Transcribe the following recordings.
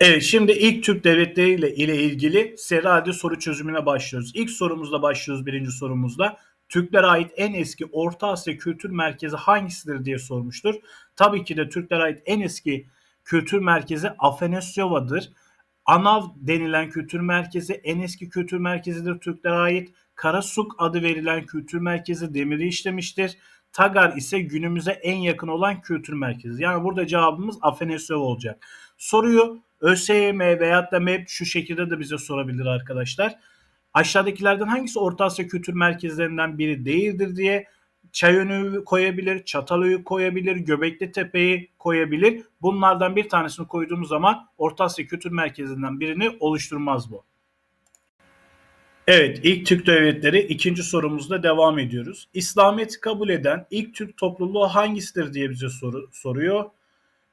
Evet şimdi ilk Türk devletleriyle ile ilgili seri halde soru çözümüne başlıyoruz. İlk sorumuzla başlıyoruz birinci sorumuzda. Türklere ait en eski Orta Asya kültür merkezi hangisidir diye sormuştur. Tabii ki de Türklere ait en eski kültür merkezi Afanasyova'dır. Anav denilen kültür merkezi en eski kültür merkezidir Türklere ait. Karasuk adı verilen kültür merkezi demiri işlemiştir. Tagar ise günümüze en yakın olan kültür merkezi. Yani burada cevabımız Afanasyova olacak. Soruyu ÖSYM veyahut da MEP şu şekilde de bize sorabilir arkadaşlar. Aşağıdakilerden hangisi Orta Asya kültür merkezlerinden biri değildir diye Çayönü koyabilir, Çatalhöyük koyabilir, Göbekli Tepe'yi koyabilir. Bunlardan bir tanesini koyduğumuz zaman Orta Asya kültür merkezinden birini oluşturmaz bu. Evet, ilk Türk devletleri ikinci sorumuzda devam ediyoruz. İslamiyet'i kabul eden ilk Türk topluluğu hangisidir diye bize soru, soruyor.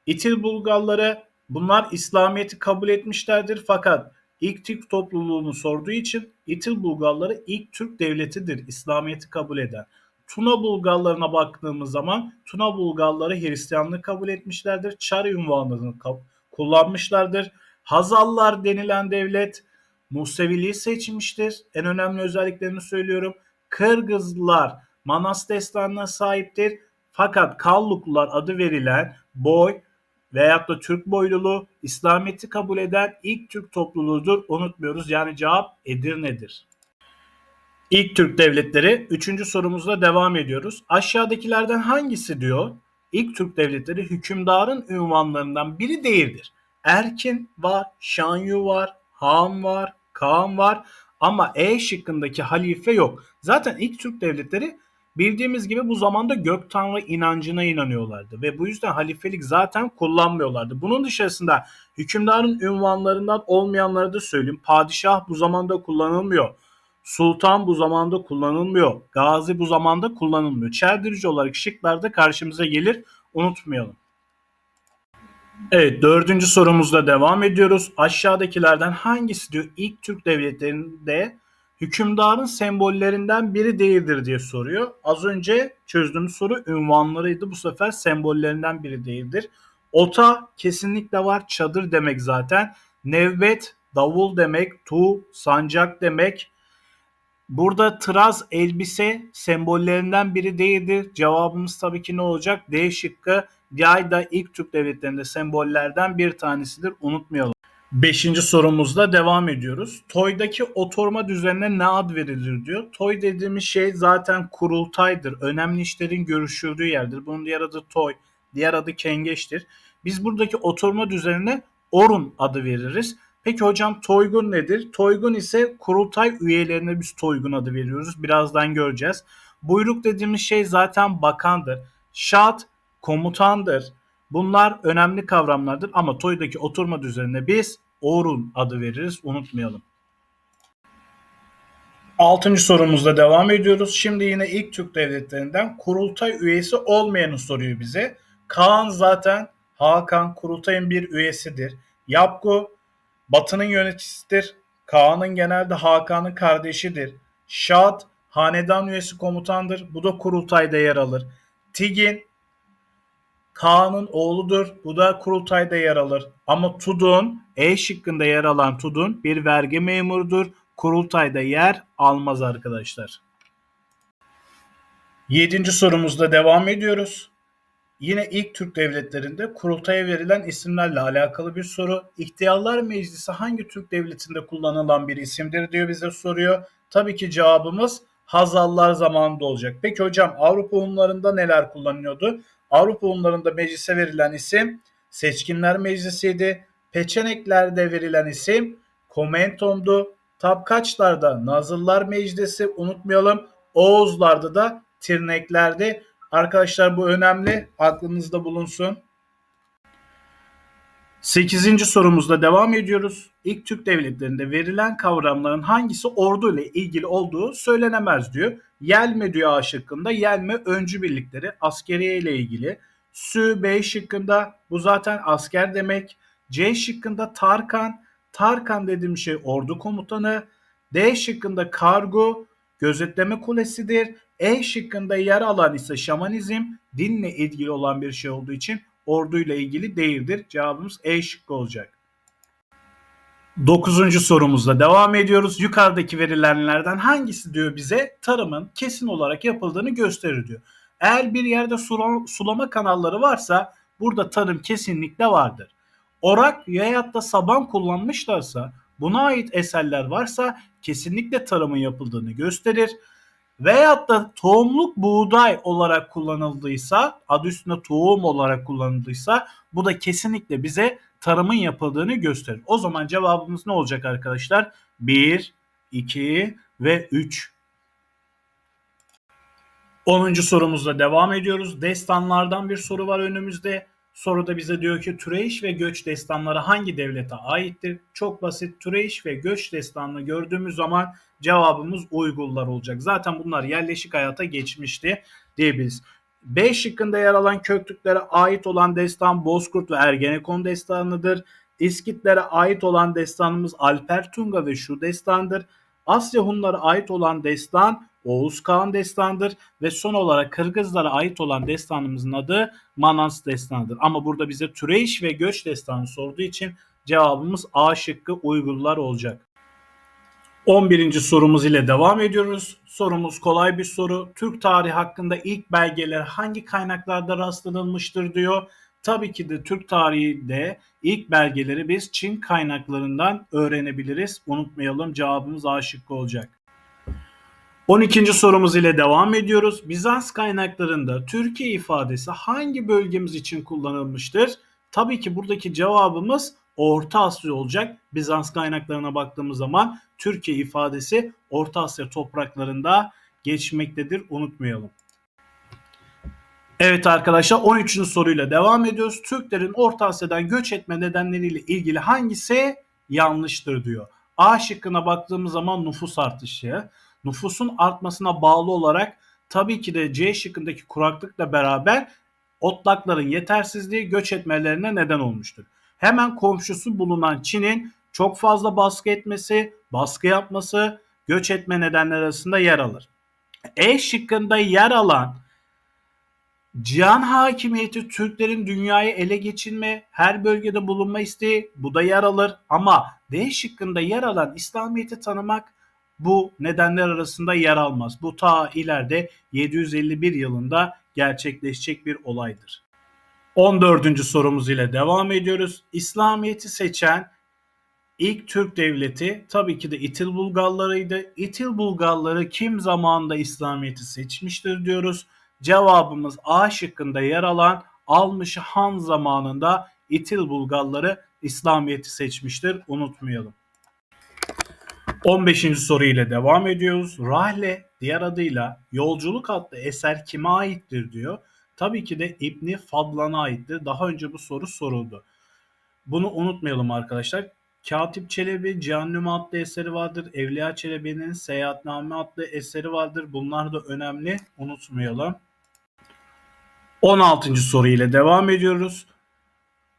İtil Bulgarları bunlar İslamiyet'i kabul etmişlerdir fakat ilk Türk topluluğunu sorduğu için İtil Bulgarları ilk Türk devletidir İslamiyet'i kabul eden. Tuna Bulgarlarına baktığımız zaman Tuna Bulgarları Hristiyanlığı kabul etmişlerdir. Çar ünvanını kullanmışlardır. Hazallar denilen devlet Museviliği seçmiştir. En önemli özelliklerini söylüyorum. Kırgızlılar Manas destanına sahiptir. Fakat Kalluklular adı verilen boy veyahut da Türk boyluluğu İslamiyet'i kabul eden ilk Türk topluluğudur. Unutmuyoruz. Yani cevap Edirne'dir. İlk Türk devletleri. Üçüncü sorumuzla devam ediyoruz. Aşağıdakilerden hangisi diyor? İlk Türk devletleri hükümdarın ünvanlarından biri değildir. Erkin var, Şanyu var, Han var, Kaan var ama E şıkkındaki halife yok. Zaten ilk Türk devletleri bildiğimiz gibi bu zamanda gök tanrı inancına inanıyorlardı ve bu yüzden halifelik zaten kullanmıyorlardı. Bunun dışarısında hükümdarın ünvanlarından olmayanları da söyleyeyim. Padişah bu zamanda kullanılmıyor. Sultan bu zamanda kullanılmıyor. Gazi bu zamanda kullanılmıyor. Çeldirici olarak şıklarda karşımıza gelir. Unutmayalım. Evet dördüncü sorumuzla devam ediyoruz. Aşağıdakilerden hangisi diyor ilk Türk devletlerinde hükümdarın sembollerinden biri değildir diye soruyor. Az önce çözdüğümüz soru ünvanlarıydı. Bu sefer sembollerinden biri değildir. Ota kesinlikle var. Çadır demek zaten. Nevbet davul demek. Tu sancak demek. Burada tıraz elbise sembollerinden biri değildir. Cevabımız tabii ki ne olacak? D şıkkı Yay da ilk Türk devletlerinde sembollerden bir tanesidir. Unutmayalım. Beşinci sorumuzla devam ediyoruz. Toy'daki oturma düzenine ne ad verilir diyor. Toy dediğimiz şey zaten kurultaydır. Önemli işlerin görüşüldüğü yerdir. Bunun diğer adı toy, diğer adı kengeçtir. Biz buradaki oturma düzenine orun adı veririz. Peki hocam toygun nedir? Toygun ise kurultay üyelerine biz toygun adı veriyoruz. Birazdan göreceğiz. Buyruk dediğimiz şey zaten bakandır. Şat komutandır. Bunlar önemli kavramlardır ama toydaki oturma düzenine biz orun adı veririz. Unutmayalım. Altıncı sorumuzda devam ediyoruz. Şimdi yine ilk Türk devletlerinden kurultay üyesi olmayanı soruyor bize. Kaan zaten Hakan kurultayın bir üyesidir. Yapgu Batı'nın yöneticisidir. Kaan'ın genelde Hakan'ın kardeşidir. Şad hanedan üyesi komutandır. Bu da kurultayda yer alır. Tigin Kaan'ın oğludur. Bu da kurultayda yer alır. Ama Tudun, E şıkkında yer alan Tudun bir vergi memurudur. Kurultayda yer almaz arkadaşlar. Yedinci sorumuzda devam ediyoruz. Yine ilk Türk devletlerinde kurultaya verilen isimlerle alakalı bir soru. İhtiyarlar Meclisi hangi Türk devletinde kullanılan bir isimdir diyor bize soruyor. Tabii ki cevabımız Hazallar zamanında olacak. Peki hocam Avrupa Hunlarında neler kullanıyordu? Avrupa Hunlarında meclise verilen isim Seçkinler Meclisi'ydi. Peçeneklerde verilen isim Komenton'du. Tapkaçlarda Nazırlar Meclisi unutmayalım. Oğuzlarda da Tirneklerdi. Arkadaşlar bu önemli. Aklınızda bulunsun. 8. sorumuzda devam ediyoruz. İlk Türk devletlerinde verilen kavramların hangisi ordu ile ilgili olduğu söylenemez diyor. Yelme diyor A şıkkında. Yelme öncü birlikleri askeriye ile ilgili. Sü B şıkkında bu zaten asker demek. C şıkkında Tarkan. Tarkan dediğim şey ordu komutanı. D şıkkında kargo gözetleme kulesidir. E şıkkında yer alan ise şamanizm dinle ilgili olan bir şey olduğu için orduyla ilgili değildir. Cevabımız E şıkkı olacak. Dokuzuncu sorumuzla devam ediyoruz. Yukarıdaki verilenlerden hangisi diyor bize tarımın kesin olarak yapıldığını gösterir diyor. Eğer bir yerde sulama kanalları varsa burada tarım kesinlikle vardır. Orak veyahut da saban kullanmışlarsa buna ait eserler varsa kesinlikle tarımın yapıldığını gösterir. Veyahut da tohumluk buğday olarak kullanıldıysa, adı üstünde tohum olarak kullanıldıysa bu da kesinlikle bize tarımın yapıldığını gösterir. O zaman cevabımız ne olacak arkadaşlar? 1, 2 ve 3. 10. sorumuzla devam ediyoruz. Destanlardan bir soru var önümüzde. Soruda bize diyor ki Türeyiş ve göç destanları hangi devlete aittir? Çok basit. Türeyiş ve göç destanını gördüğümüz zaman cevabımız Uygurlar olacak. Zaten bunlar yerleşik hayata geçmişti diyebiliriz. B şıkkında yer alan Köktürklere ait olan destan Bozkurt ve Ergenekon destanıdır. İskitlere ait olan destanımız Alper Tunga ve şu destandır. Asya Hunlara ait olan destan Oğuz Kağan destanıdır ve son olarak Kırgızlara ait olan destanımızın adı Manans destanıdır. Ama burada bize Türeyiş ve Göç destanı sorduğu için cevabımız A şıkkı Uygurlar olacak. 11. sorumuz ile devam ediyoruz. Sorumuz kolay bir soru. Türk tarihi hakkında ilk belgeler hangi kaynaklarda rastlanılmıştır diyor. Tabii ki de Türk tarihinde ilk belgeleri biz Çin kaynaklarından öğrenebiliriz. Unutmayalım cevabımız A şıkkı olacak. 12. sorumuz ile devam ediyoruz. Bizans kaynaklarında Türkiye ifadesi hangi bölgemiz için kullanılmıştır? Tabii ki buradaki cevabımız Orta Asya olacak. Bizans kaynaklarına baktığımız zaman Türkiye ifadesi Orta Asya topraklarında geçmektedir. Unutmayalım. Evet arkadaşlar 13. soruyla devam ediyoruz. Türklerin Orta Asya'dan göç etme nedenleriyle ilgili hangisi yanlıştır diyor. A şıkkına baktığımız zaman nüfus artışı. Nüfusun artmasına bağlı olarak tabii ki de C şıkkındaki kuraklıkla beraber otlakların yetersizliği göç etmelerine neden olmuştur. Hemen komşusu bulunan Çin'in çok fazla baskı etmesi, baskı yapması göç etme nedenleri arasında yer alır. E şıkkında yer alan Cihan hakimiyeti Türklerin dünyayı ele geçirme, her bölgede bulunma isteği bu da yer alır. Ama D şıkkında yer alan İslamiyet'i tanımak bu nedenler arasında yer almaz. Bu ta ileride 751 yılında gerçekleşecek bir olaydır. 14. sorumuz ile devam ediyoruz. İslamiyet'i seçen ilk Türk devleti tabii ki de İtil Bulgarlarıydı. İtil Bulgarları kim zamanında İslamiyet'i seçmiştir diyoruz. Cevabımız A şıkkında yer alan Almış Han zamanında İtil Bulgarları İslamiyet'i seçmiştir. Unutmayalım. 15. soru ile devam ediyoruz. Rahle diğer adıyla Yolculuk adlı eser kime aittir diyor. Tabii ki de İbni Fadlan'a aittir. Daha önce bu soru soruldu. Bunu unutmayalım arkadaşlar. Katip Çelebi Cehennüm adlı eseri vardır. Evliya Çelebi'nin Seyahatname adlı eseri vardır. Bunlar da önemli. Unutmayalım. 16. soru ile devam ediyoruz.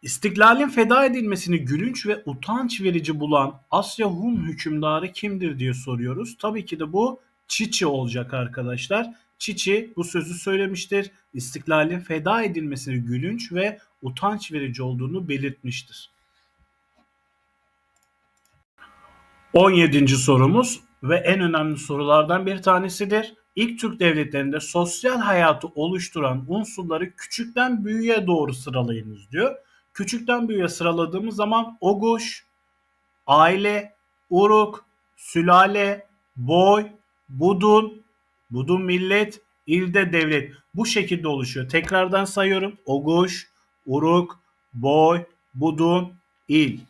İstiklalin feda edilmesini gülünç ve utanç verici bulan Asya Hun hükümdarı kimdir diye soruyoruz. Tabii ki de bu Çiçi olacak arkadaşlar. Çiçi bu sözü söylemiştir. İstiklalin feda edilmesini gülünç ve utanç verici olduğunu belirtmiştir. 17. sorumuz ve en önemli sorulardan bir tanesidir. İlk Türk devletlerinde sosyal hayatı oluşturan unsurları küçükten büyüğe doğru sıralayınız diyor. Küçükten büyüğe sıraladığımız zaman oguş, aile, uruk, sülale, boy, budun, budun millet, ilde devlet. Bu şekilde oluşuyor. Tekrardan sayıyorum. Oguş, uruk, boy, budun, il.